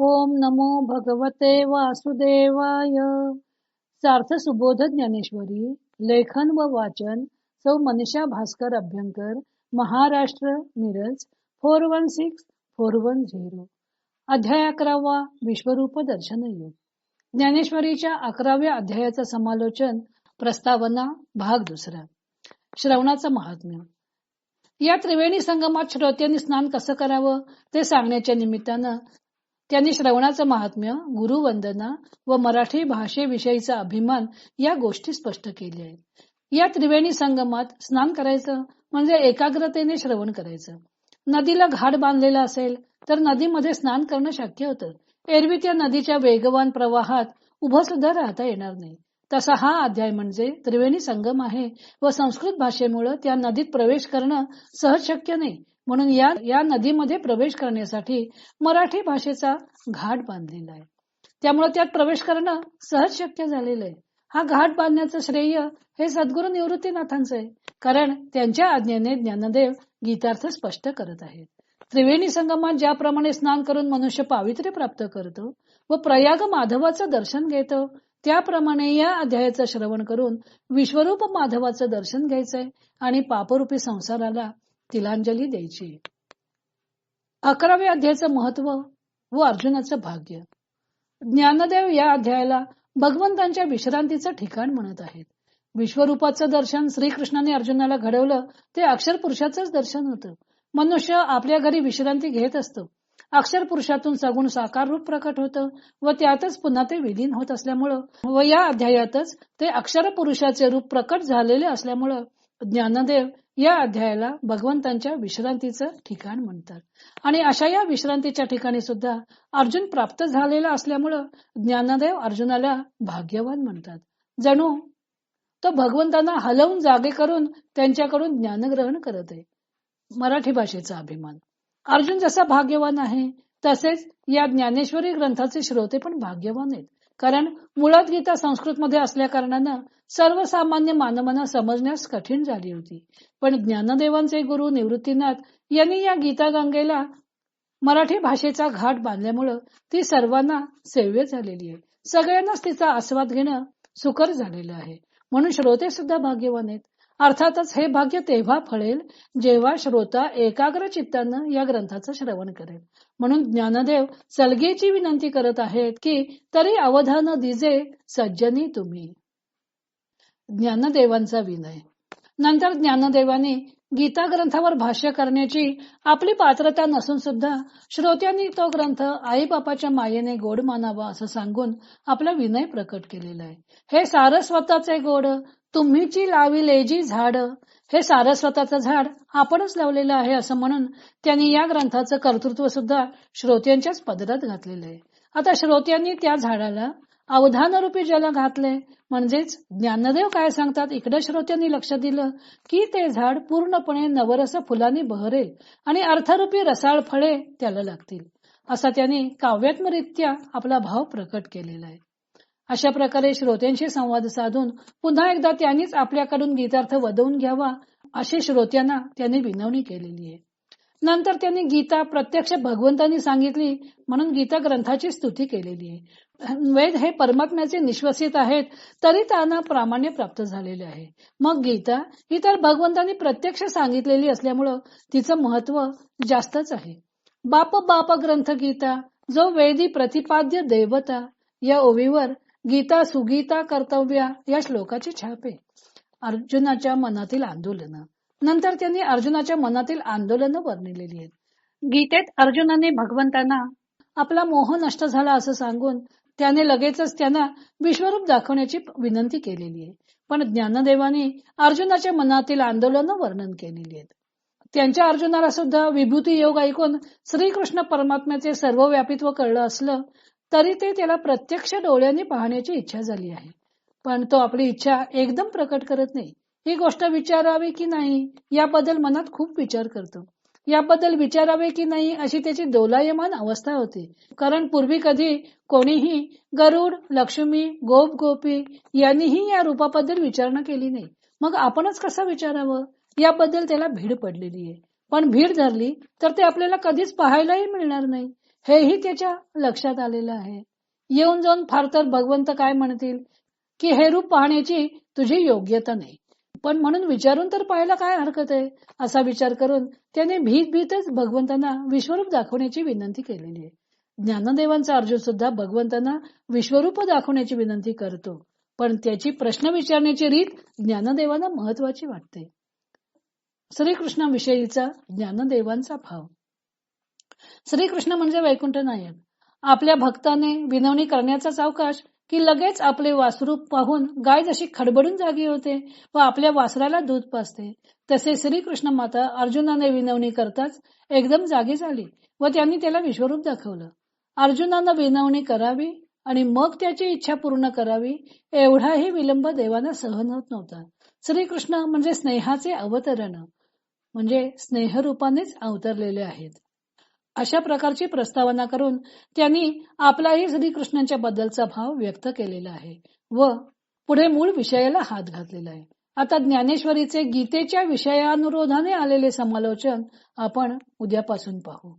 ओम नमो भगवते वासुदेवाय. सार्थ सुबोध ज्ञानेश्वरी लेखन व वाचन सौ Manisha Bhaskar Abhyankar Maharashtra Miraj four one six four one zero. अध्याय अकरावा विश्वरूप दर्शन योग. ज्ञानेश्वरीच्या अकराव्या अध्यायाचं समालोचन प्रस्तावना भाग दुसरा. श्रवणाचं महात्म्य. या त्रिवेणी संगमात श्रोत्यांनी स्नान कसं करावं ते सांगण्याच्या निमित्तानं त्यांनी श्रवणाचं महात्म्य गुरुवंदना व मराठी भाषेविषयीचा अभिमान या गोष्टी स्पष्ट केल्या आहेत. या त्रिवेणी संगमात स्नान करायचं म्हणजे एकाग्रतेने श्रवण करायचं. नदीला घाट बांधलेला असेल तर नदीमध्ये स्नान करणं शक्य होतं. एरवी त्या नदीच्या वेगवान प्रवाहात उभं सुद्धा राहता येणार नाही. तसा हा अध्याय म्हणजे त्रिवेणी संगम आहे व संस्कृत भाषेमुळे त्या नदीत प्रवेश करणं सहज शक्य नाही. म्हणून या या नदीमध्ये प्रवेश करण्यासाठी मराठी भाषेचा घाट बांधलेला आहे. त्यामुळे त्यात प्रवेश करणं सहज शक्य झालेलं आहे. हा घाट बांधण्याचं श्रेय हे सद्गुरु निवृत्तीनाथांचं आहे. कारण त्यांच्या आज्ञेने ज्ञानदेव गीतार्थ स्पष्ट करत आहेत. त्रिवेणी संगमात ज्याप्रमाणे स्नान करून मनुष्य पावित्र्य प्राप्त करतो व प्रयाग माधवाचं दर्शन घेतो त्याप्रमाणे या अध्यायाचं श्रवण करून विश्वरूप माधवाचं दर्शन घ्यायचंय आणि पापरूपी संसाराला तिलांजली द्यायची. अकराव्या अध्यायाचं महत्त्व व अर्जुनाचं भाग्य. ज्ञानदेव या अध्यायाला भगवंतांच्या विश्रांतीचं ठिकाण म्हणत आहेत. विश्वरूपाचं दर्शन श्रीकृष्णाने अर्जुनाला घडवलं ते अक्षर पुरुषाचंच दर्शन होतं. मनुष्य आपल्या घरी विश्रांती घेत असतो. अक्षर पुरुषातून सगुण साकार रूप प्रकट होतं व त्यातच पुन्हा ते विलीन होत असल्यामुळं व या अध्यायातच ते अक्षर पुरुषाचे रूप प्रकट झालेले असल्यामुळं ज्ञानदेव या अध्यायाला भगवंतांच्या विश्रांतीचं ठिकाण म्हणतात. आणि अशा या विश्रांतीच्या ठिकाणी सुद्धा अर्जुन प्राप्त झालेला असल्यामुळं ज्ञानदेव अर्जुनाला भाग्यवान म्हणतात. जणू तो भगवंतांना हलवून जागे करून त्यांच्याकडून ज्ञानग्रहण करत आहे. मराठी भाषेचा अभिमान. अर्जुन जसा भाग्यवान आहे तसेच या ज्ञानेश्वरी ग्रंथाचे श्रोते पण भाग्यवान आहेत. कारण मुळात गीता संस्कृत मध्ये असल्या कारणानं सर्वसामान्य मानवांना समजण्यास कठीण झाली होती. पण ज्ञानदेवांचे गुरु निवृत्तीनाथ यांनी या गीता गंगेला मराठी भाषेचा घाट बांधल्यामुळं ती सर्वांना सेव्य झालेली आहे. सगळ्यांनाच तिचा आस्वाद घेणं सुकर झालेलं आहे. म्हणून श्रोते सुद्धा भाग्यवान आहेत. अर्थातच हे भाग्य तेव्हा फळेल जेव्हा श्रोता एकाग्र चित्तानं या ग्रंथाचं श्रवण करेल. म्हणून ज्ञानदेव सलगेची विनंती करत आहेत की तरी अवधान दिजे सज्जनी तुम्ही. ज्ञानदेवांचा विनय. नंतर ज्ञानदेवाने गीता ग्रंथावर भाष्य करण्याची आपली पात्रता नसून सुद्धा श्रोत्यांनी तो ग्रंथ आई बापाच्या मायेने गोड मानावा असं सांगून आपला विनय प्रकट केलेला आहे. हे सारस्वताचे गोड तुम्हीची लाविले जी झाड हे सारस्वताचं झाड आपणच लावलेलं आहे असं म्हणून त्यांनी या ग्रंथाचं कर्तृत्व सुद्धा श्रोत्यांच्याच पदरात घातलेलं आहे. आता श्रोत्यांनी त्या झाडाला अवधानरूपी जल घातले. म्हणजेच ज्ञानदेव काय सांगतात? इकडे श्रोत्यांनी लक्ष दिलं की ते झाड पूर्णपणे नवरस फुलांनी बहरेल आणि अर्थरूपी रसाळ फळे त्याला लागतील. असा त्यांनी काव्यात्मरित्या आपला भाव प्रकट केलेला आहे. अशा प्रकारे श्रोत्यांशी संवाद साधून पुन्हा एकदा त्यांनीच आपल्याकडून गीतार्थ वदवून घ्यावा अशी श्रोत्यांना त्यांनी विनवणी केलेली आहे. नंतर त्यांनी गीता प्रत्यक्ष भगवंतांनी सांगितली म्हणून गीता ग्रंथाची स्तुती केलेली आहे. वेद हे परमात्म्याचे निश्वसित आहेत तरी त्यांना प्रामाण्य प्राप्त झालेले आहे. मग गीता ही तर भगवंतांनी प्रत्यक्ष सांगितलेली असल्यामुळं तिचं महत्त्व जास्तच आहे. बाप बाप ग्रंथ गीता जो वेदी प्रतिपाद्य देवता या ओवीवर गीता सुगीता कर्तव्या या श्लोकाची छाप आहे. अर्जुनाच्या मनातील आंदोलन. नंतर त्यांनी अर्जुनाच्या मनातील आंदोलन वर्णिलेली आहेत. गीतेत अर्जुनाने भगवंतांना आपला मोह नष्ट झाला असं सांगून त्याने लगेचच त्यांना विश्वरूप दाखवण्याची विनंती केलेली आहे. पण ज्ञानदेवाने अर्जुनाच्या मनातील आंदोलन वर्णन केलेली आहेत. त्यांच्या अर्जुनाला सुद्धा विभूती योग ऐकून श्रीकृष्ण परमात्म्याचे सर्व व्यापित्व कळलं असलं तरी ते त्याला प्रत्यक्ष डोळ्यांनी पाहण्याची इच्छा झाली आहे. पण तो आपली इच्छा एकदम प्रकट करत नाही. ही गोष्ट विचारावी की नाही याबद्दल मनात खूप विचार करतो. याबद्दल विचारावे की नाही अशी त्याची दोलायमान अवस्था होती. कारण पूर्वी कधी कोणीही गरुड लक्ष्मी गोप गोपी यांनीही या रूपाबद्दल विचारणा केली नाही. मग आपणच कसं विचारावं? याबद्दल त्याला भीड पडलेली आहे. पण भीड धरली तर ते आपल्याला कधीच पाहायलाही मिळणार नाही. हेही त्याच्या लक्षात आलेलं आहे. येऊन जाऊन फार तर भगवंत काय म्हणतील? की हे रूप पाहण्याची तुझी योग्यता नाही. पण म्हणून विचारून तर पाहायला काय हरकत आहे? असा विचार करून त्याने भीत भीतच भगवंतांना विश्वरूप दाखवण्याची विनंती केलेली आहे. ज्ञानदेवांचा अर्जुन सुद्धा भगवंतांना विश्वरूप दाखवण्याची विनंती करतो. पण त्याची प्रश्न विचारण्याची रीत ज्ञानदेवांना महत्वाची वाटते. श्रीकृष्णाविषयीचा ज्ञानदेवांचा भाव. श्रीकृष्ण म्हणजे वैकुंठ नायक. आपल्या भक्ताने विनवणी करण्याचाच अवकाश की लगेच आपले वासरूप पाहून गाय जशी खडबडून जागी होते व आपल्या वासराला दूध पाजते तसे श्रीकृष्ण माता अर्जुनाने विनवणी करताच एकदम जागी झाली व त्यांनी त्याला विश्वरूप दाखवलं. अर्जुनानं विनवणी करावी आणि मग त्याची इच्छा पूर्ण करावी एवढाही विलंब देवाना सहन होत नव्हता. श्रीकृष्ण म्हणजे स्नेहाचे अवतरण म्हणजे स्नेहरूपानेच अवतरलेले आहेत. अशा प्रकारची प्रस्तावना करून त्यांनी आपलाही श्रीकृष्णांच्या बद्दलचा भाव व्यक्त केलेला आहे व पुढे मूळ विषयाला हात घातलेला आहे. आता ज्ञानेश्वरीचे गीतेच्या विषयानुरोधाने आलेले समालोचन आपण उद्यापासून पाहू.